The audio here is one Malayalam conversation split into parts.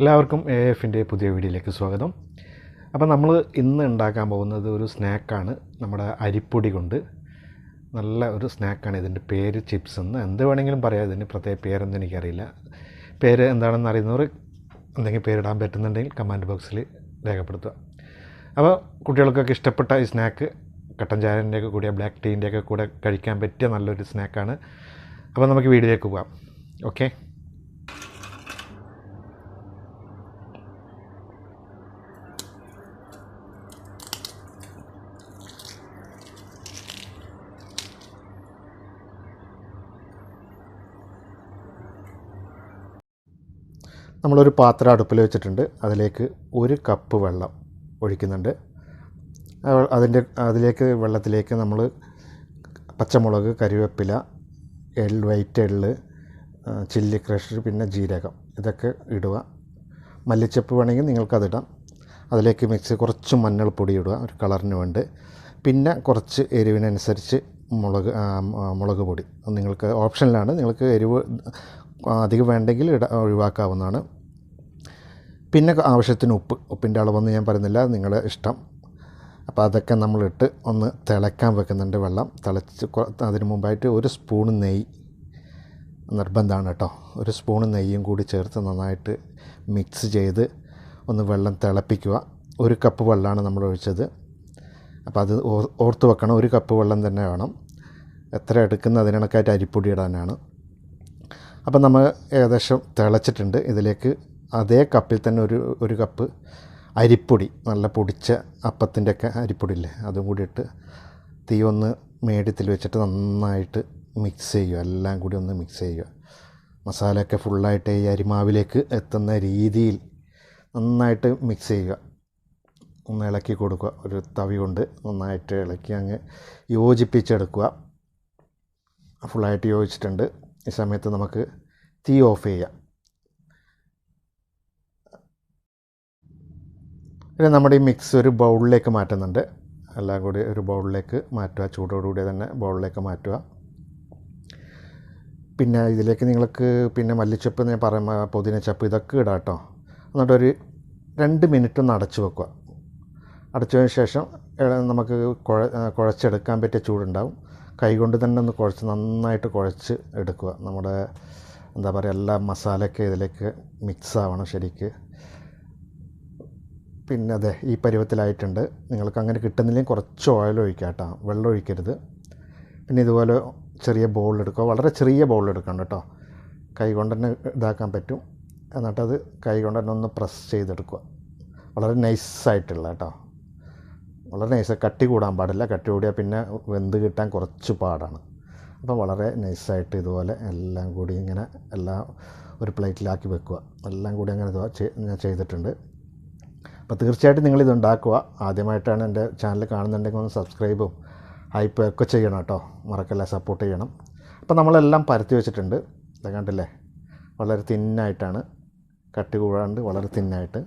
എല്ലാവർക്കും എ എഫിന്റെ പുതിയ വീഡിയോയിലേക്ക് സ്വാഗതം. അപ്പോൾ നമ്മൾ ഇന്ന് ഉണ്ടാക്കാൻ പോകുന്നത് ഒരു സ്നാക്കാണ്. നമ്മുടെ അരിപ്പൊടി കൊണ്ട് നല്ല ഒരു സ്നാക്കാണ്. ഇതിന്റെ പേര് ചിപ്സ് എന്ന് എന്ത് വേണമെങ്കിലും പറയാം. ഇതിന് പ്രത്യേക പേരൊന്നും എനിക്കറിയില്ല. പേര് എന്താണെന്ന് അറിയുന്നവർ എന്തെങ്കിലും പേരിടാൻ പറ്റുന്നുണ്ടെങ്കിൽ കമന്റ് ബോക്സിൽ രേഖപ്പെടുത്തുക. അപ്പോൾ കുട്ടികൾക്കൊക്കെ ഇഷ്ടപ്പെട്ട ഈ സ്നാക്ക് കട്ടൻ ചായന്റെയൊക്കെ കൂടെ ബ്ലാക്ക് ടീന്റെയൊക്കെ കൂടെ കഴിക്കാൻ പറ്റിയ നല്ലൊരു സ്നാക്കാണ്. അപ്പോൾ നമുക്ക് വീഡിയോയിലേക്ക് പോകാം. ഓക്കെ നമ്മളൊരു പാത്രം അടുപ്പിൽ വെച്ചിട്ടുണ്ട്. അതിലേക്ക് ഒരു കപ്പ് വെള്ളം ഒഴിക്കുന്നുണ്ട്. അതിന്റെ അതിലേക്ക് വെള്ളത്തിലേക്ക് നമ്മൾ പച്ചമുളക് കരിവേപ്പില എൾ വൈറ്റ് എള്ള് ചില്ലി ക്രഷ് പിന്നെ ജീരകം ഇതൊക്കെ ഇടുക. മല്ലിച്ചപ്പ് വേണമെങ്കിൽ നിങ്ങൾക്കതിടാം അതിലേക്ക് മിക്സ് കുറച്ച് മഞ്ഞൾപ്പൊടി ഇടുക ഒരു കളറിന് വേണ്ടി. പിന്നെ കുറച്ച് എരിവിനനുസരിച്ച് മുളക് മുളക് പൊടി. നിങ്ങൾക്ക് ഓപ്ഷനിലാണ്. നിങ്ങൾക്ക് എരിവ് അധികം വേണ്ടെങ്കിൽ ഇട ഒഴിവാക്കാവുന്നതാണ്. പിന്നെ ആവശ്യത്തിന് ഉപ്പ് ഉപ്പിന്റെ അളവൊന്നും ഞാൻ പറയുന്നില്ല നിങ്ങളുടെ ഇഷ്ടം. അപ്പോൾ അതൊക്കെ നമ്മളിട്ട് ഒന്ന് തിളക്കാൻ വെക്കുന്നുണ്ട് വെള്ളം. തിളച്ച് അതിന് മുമ്പായിട്ട് ഒരു സ്പൂൺ നെയ്യ് നിർബന്ധമാണ് കേട്ടോ. ഒരു സ്പൂൺ നെയ്യും കൂടി ചേർത്ത് നന്നായിട്ട് മിക്സ് ചെയ്ത് ഒന്ന് വെള്ളം തിളപ്പിക്കുക. ഒരു കപ്പ് വെള്ളമാണ് നമ്മൾ ഒഴിച്ചത്. അപ്പോൾ അത് ഓർത്ത് വെക്കണം ഒരു കപ്പ് വെള്ളം തന്നെ വേണം. എത്ര എടുക്കുന്ന അതിനണക്കായിട്ട് അരിപ്പൊടി ഇടാനാണ്. അപ്പം നമ്മൾ ഏകദേശം തിളച്ചിട്ടുണ്ട്. ഇതിലേക്ക് അതേ കപ്പിൽ തന്നെ ഒരു ഒരു കപ്പ് അരിപ്പൊടി നല്ല പൊടിച്ച അപ്പത്തിന്റെ ഒക്കെ അരിപ്പൊടി ഇല്ലേ അതും കൂടി ഇട്ട് തീ ഒന്ന് മീഡിയത്തിൽ വെച്ചിട്ട് നന്നായിട്ട് മിക്സ് ചെയ്യുക. എല്ലാം കൂടി ഒന്ന് മിക്സ് ചെയ്യുക. മസാലയൊക്കെ ഫുള്ളായിട്ട് ഈ അരിമാവിലേക്ക് എത്തുന്ന രീതിയിൽ നന്നായിട്ട് മിക്സ് ചെയ്യുക. ഒന്ന് ഇളക്കി കൊടുക്കുക. ഒരു തവി കൊണ്ട് നന്നായിട്ട് ഇളക്കി അങ്ങ് യോജിപ്പിച്ചെടുക്കുക. ഫുള്ളായിട്ട് യോജിച്ചിട്ടുണ്ട്. ഈ സമയത്ത് നമുക്ക് തീ ഓഫ് ചെയ്യാം പിന്നെ നമ്മുടെ ഈ മിക്സ് ഒരു ബൗളിലേക്ക് മാറ്റുന്നുണ്ട്. എല്ലാം കൂടി ഒരു ബൗളിലേക്ക് മാറ്റുക. ചൂടോടുകൂടി തന്നെ ബൗളിലേക്ക് മാറ്റുക. പിന്നെ ഇതിലേക്ക് നിങ്ങൾക്ക് പിന്നെ മല്ലിച്ചപ്പ് ഞാൻ പറയുമ്പോൾ പുതിനച്ചപ്പ് ഇതൊക്കെ ഇടാം കേട്ടോ. എന്നിട്ടൊരു രണ്ട് മിനിറ്റ് ഒന്ന് അടച്ചു വെക്കുക. അടച്ചതിന് ശേഷം നമുക്ക് കുഴ കുഴച്ചെടുക്കാൻ പറ്റിയ ചൂടുണ്ടാവും. കൈകൊണ്ട് തന്നെ ഒന്ന് കുഴച്ച് നന്നായിട്ട് കുഴച്ച് എടുക്കുക. നമ്മുടെ എന്താ പറയുക എല്ലാ മസാലയൊക്കെ ഇതിലേക്ക് മിക്സ് ആവണം ശരിക്ക്. പിന്നെ അതെ ഈ പരുവത്തിലായിട്ടുണ്ട്. നിങ്ങൾക്ക് അങ്ങനെ കിട്ടുന്നില്ലെങ്കിൽ കുറച്ച് ഓയിൽ ഒഴിക്കുക കേട്ടോ. വെള്ളം ഒഴിക്കരുത്. പിന്നെ ഇതുപോലെ ചെറിയ ബോൾ എടുക്കുക. വളരെ ചെറിയ ബോൾ എടുക്കണം കേട്ടോ. കൈ കൊണ്ട് തന്നെ ഇതാക്കാൻ പറ്റും. എന്നിട്ടത് കൈ കൊണ്ട് തന്നെ ഒന്ന് പ്രസ് ചെയ്തെടുക്കുക. വളരെ നൈസായിട്ടുള്ള കേട്ടോ. വളരെ നൈസ് കട്ടി കൂടാൻ പാടില്ല. കട്ടി കൂടിയാൽ പിന്നെ വെന്ത് കിട്ടാൻ കുറച്ച് പാടാണ്. അപ്പോൾ വളരെ നൈസായിട്ട് ഇതുപോലെ എല്ലാം കൂടി ഇങ്ങനെ എല്ലാം ഒരു പ്ലേറ്റിലാക്കി വെക്കുക. എല്ലാം കൂടി അങ്ങനെ ഞാൻ ചെയ്തിട്ടുണ്ട്. അപ്പോൾ തീർച്ചയായിട്ടും നിങ്ങളിത് ഉണ്ടാക്കുക. ആദ്യമായിട്ടാണ് എന്റെ ചാനൽ കാണുന്നുണ്ടെങ്കിൽ ഒന്ന് സബ്സ്ക്രൈബും ഹൈപ്പ് ഒക്കെ ചെയ്യണം കേട്ടോ. മറക്കല്ല സപ്പോർട്ട് ചെയ്യണം. അപ്പോൾ നമ്മളെല്ലാം പരത്തി വെച്ചിട്ടുണ്ട്. ഇത് കണ്ടില്ലേ? വളരെ തിന്നായിട്ടാണ് കട്ടി കൂടാണ്ട് വളരെ തിന്നായിട്ട്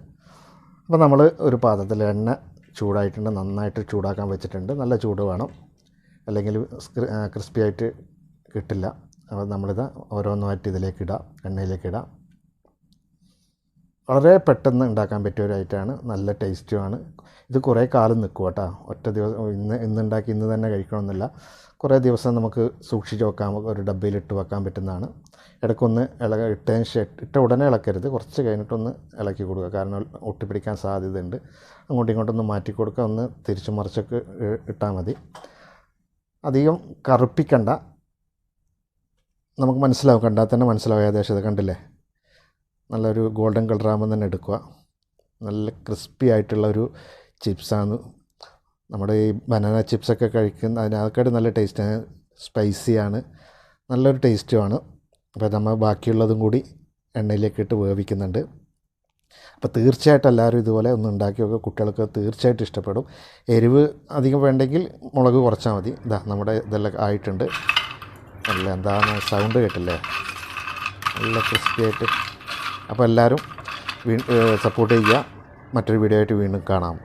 അപ്പോൾ നമ്മൾ ഒരു പാത്രത്തിൽ എണ്ണ ചൂടായിട്ടുണ്ട്. നന്നായിട്ട് ചൂടാക്കാൻ വെച്ചിട്ടുണ്ട്. നല്ല ചൂട് വേണം. അല്ലെങ്കിൽ ക്രിസ്പി ആയിട്ട് കിട്ടില്ല. അപ്പോൾ നമ്മളിത് ഓരോന്നുമായിട്ട് ഇതിലേക്ക് ഇടാം എണ്ണയിലേക്ക് ഇടാം. വളരെ പെട്ടെന്ന് ഉണ്ടാക്കാൻ പറ്റിയ ഒരു ഐറ്റമാണ് നല്ല ടേസ്റ്റുമാണ് ഇത് കുറേ കാലം നിൽക്കും കേട്ടോ. ഒറ്റ ദിവസം ഇന്ന് ഇന്ന് ഉണ്ടാക്കി ഇന്ന് തന്നെ കഴിക്കണമെന്നില്ല. കുറേ ദിവസം നമുക്ക് സൂക്ഷിച്ച് വെക്കാൻ ഒരു ഡബ്ബയിൽ വെക്കാൻ പറ്റുന്നതാണ്. ഇടയ്ക്കൊന്ന് ഇളക ഇട്ടതിന് ശേഷം ഇട്ട ഉടനെ ഇളക്കരുത്. കുറച്ച് കഴിഞ്ഞിട്ടൊന്ന് ഇളക്കി കൊടുക്കുക. കാരണം ഒട്ടിപ്പിടിക്കാൻ സാധ്യതയുണ്ട്. അങ്ങോട്ടും ഇങ്ങോട്ടൊന്ന് മാറ്റി കൊടുക്കുക. ഒന്ന് തിരിച്ചു മറിച്ചൊക്കെ ഇട്ടാൽ മതി. അധികം കറുപ്പിക്കണ്ട. നമുക്ക് മനസ്സിലാവും കണ്ടാൽ തന്നെ മനസ്സിലാവും ഏകദേശം ഇത് കണ്ടില്ലേ? നല്ലൊരു ഗോൾഡൻ കളറാകുമ്പോൾ തന്നെ എടുക്കുക. നല്ല ക്രിസ്പി ആയിട്ടുള്ള ഒരു ചിപ്സാണ്. നമ്മുടെ ഈ ബനാന ചിപ്സൊക്കെ കഴിക്കുന്ന അതിനകത്തേക്കാട്ട് നല്ല ടേസ്റ്റാണ്. സ്പൈസിയാണ്. നല്ലൊരു ടേസ്റ്റുമാണ്. അപ്പോൾ നമ്മൾ ബാക്കിയുള്ളതും കൂടി എണ്ണയിലേക്കിട്ട് വേവിക്കുന്നുണ്ട്. അപ്പോൾ തീർച്ചയായിട്ടും എല്ലാവരും ഇതുപോലെ ഒന്ന് ഉണ്ടാക്കി നോക്കുക കുട്ടികൾക്ക് തീർച്ചയായിട്ടും ഇഷ്ടപ്പെടും. എരിവ് അധികം വേണ്ടെങ്കിൽ മുളക് കുറച്ചാൽ മതി. ഇതാ നമ്മുടെ ഇതെല്ലാം ആയിട്ടുണ്ട്. അല്ല എന്താണ് സൗണ്ട് കേട്ടില്ലേ? നല്ല ക്രിസ്പി ആയിട്ട്. അപ്പോൾ എല്ലാവരും സപ്പോർട്ട് ചെയ്യുക. മറ്റൊരു വീഡിയോ ആയിട്ട് വീണ്ടും കാണാം.